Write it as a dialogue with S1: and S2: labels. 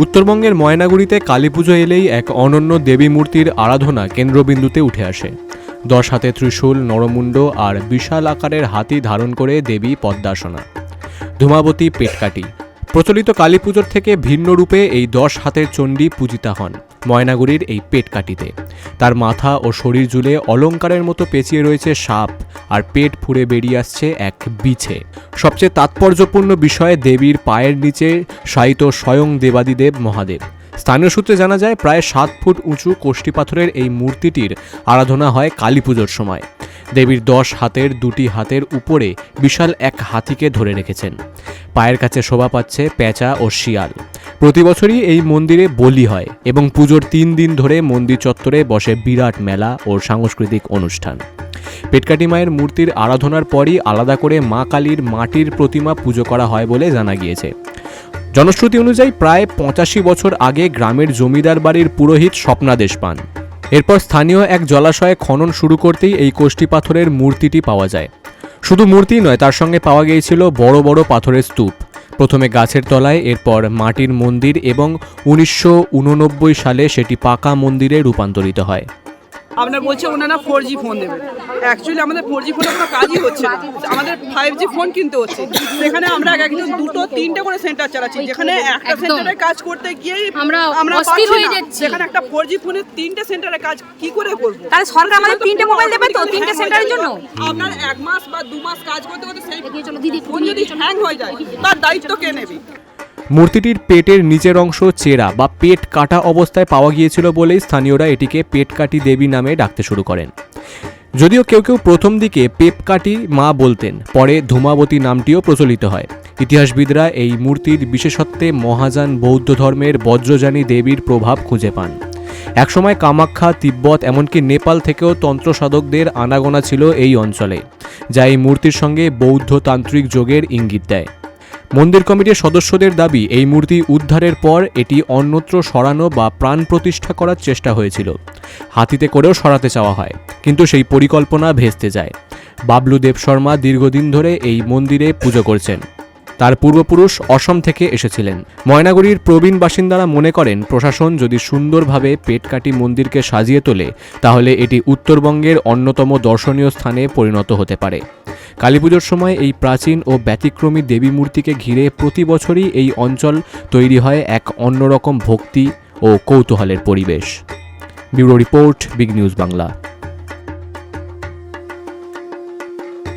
S1: উত্তরবঙ্গের ময়নাগুড়িতে কালী পুজো এলেই এক অনন্য দেবী মূর্তির আরাধনা কেন্দ্রবিন্দুতে উঠে আসে। দশ হাতে ত্রিশূল, নরমুণ্ড আর বিশাল আকারের হাতি ধারণ করে দেবী পদ্মাসনা। ধূমাবতী পেটকাটি প্রচলিত কালীপুজোর থেকে ভিন্ন রূপে এই দশ হাতের চণ্ডী পূজিতা হন ময়নাগুড়ির এই পেট পেটকাটিতে তার মাথা ও শরীর জুড়ে অলংকারের মতো পেঁচিয়ে রয়েছে সাপ আর পেট ফুঁড়ে বেরিয়ে আসছে এক বিছে। সবচেয়ে তাৎপর্যপূর্ণ বিষয় দেবীর পায়ের নিচে শায়িত স্বয়ং দেবাদিদেব মহাদেব। স্থানীয় সূত্রে জানা যায়, প্রায় সাত ফুট উঁচু কোষ্ঠী পাথরের এই মূর্তিটির আরাধনা হয় কালী পুজোর সময়। দেবীর দশ হাতের দুটি হাতের উপরে বিশাল এক হাতিকে ধরে রেখেছেন। পায়ের কাছে শোভা পাচ্ছে পেঁচা ও শিয়াল। প্রতি বছরই এই মন্দিরে বলি হয় এবং পুজোর তিন দিন ধরে মন্দির চত্বরে বসে বিরাট মেলা ও সাংস্কৃতিক অনুষ্ঠান। পেটকাটি মায়ের মূর্তির আরাধনার পরই আলাদা করে মা কালীর মাটির প্রতিমা পুজো করা হয় বলে জানা গিয়েছে। জনশ্রুতি অনুযায়ী প্রায় পঁচাশি বছর আগে গ্রামের জমিদার বাড়ির পুরোহিত স্বপ্নাদেশ পান। এরপর স্থানীয় এক জলাশয়ে খনন শুরু করতেই এই কোষ্ঠী পাথরের মূর্তিটি পাওয়া যায়। শুধু মূর্তি নয়, তার সঙ্গে পাওয়া গিয়েছিল বড় বড় পাথরের স্তূপ। প্রথমে গাছের তলায়, এরপর মাটির মন্দির এবং উনিশশো উননব্বই সালে সেটি পাকা মন্দিরে রূপান্তরিত হয়।
S2: আপনার বলছে ওনারা ফোর জি ফোন দেবে অ্যাকচুয়ালি আমাদের ফোর জি ফোনে কোনো কাজই হচ্ছে না আমাদের ফাইভ জি ফোন কিনতে হচ্ছে সেখানে আমরা এক একজন দুটো তিনটে করে সেন্টার চালাচ্ছি যেখানে একটা সেন্টারে কাজ করতে গিয়েই
S3: আমরা
S2: আমরা
S3: অস্থির হয়ে যাচ্ছি।
S2: সেখানে একটা ফোর জি ফোনে তিনটে সেন্টারে কাজ কি করে করব
S4: তাহলে সরকার আমাদের তিনটে মোবাইল দেবে তো? তিনটে সেন্টারের জন্য?
S2: আপনার এক মাস বা দু মাস কাজ করতে করতে সেই ফোন যদি। হ্যাং হয়ে যায় তার দায়িত্ব কে নেবে
S1: মূর্তিটির পেটের নিচের অংশ চেরা বা পেট কাটা অবস্থায় পাওয়া গিয়েছিল বলেই স্থানীয়রা এটিকে পেটকাটি দেবী নামে ডাকতে শুরু করেন। যদিও কেউ কেউ প্রথম দিকে পেপকাটি মা বলতেন, পরে ধূমাবতী নামটিও প্রচলিত হয়। ইতিহাসবিদরা এই মূর্তির বিশেষত্বে মহাযান বৌদ্ধ ধর্মের বজ্রযানী দেবীর প্রভাব খুঁজে পান। একসময় কামাখ্যা, তিব্বত, এমনকি নেপাল থেকেও তন্ত্র সাধকদের আনাগোনা ছিল এই অঞ্চলে, যা এই মূর্তির সঙ্গে বৌদ্ধ তান্ত্রিক যোগের ইঙ্গিত দেয়। মন্দির কমিটির সদস্যদের দাবি, এই মূর্তি উদ্ধারের পর এটি অন্যত্র সরানো বা প্রাণ প্রতিষ্ঠা করার চেষ্টা হয়েছিল। হাতিতে করেও সরাতে চাওয়া হয়, কিন্তু সেই পরিকল্পনা ভেস্তে যায়। বাবলু দেব শর্মা দীর্ঘদিন ধরে এই মন্দিরে পুজো করছেন। তার পূর্বপুরুষ অসম থেকে এসেছিলেন। ময়নাগুড়ির প্রবীণ বাসিন্দারা মনে করেন, প্রশাসন যদি সুন্দরভাবে পেটকাটি মন্দিরকে সাজিয়ে তোলে, তাহলে এটি উত্তরবঙ্গের অন্যতম দর্শনীয় স্থানে পরিণত হতে পারে। কালীপুজোর সময় এই প্রাচীন ও ব্যতিক্রমী দেবী মূর্তিকে ঘিরে প্রতি বছরই এই অঞ্চল তৈরি হয় এক অন্যরকম ভক্তি ও কৌতূহলের পরিবেশ। Bureau report, big news Bangla.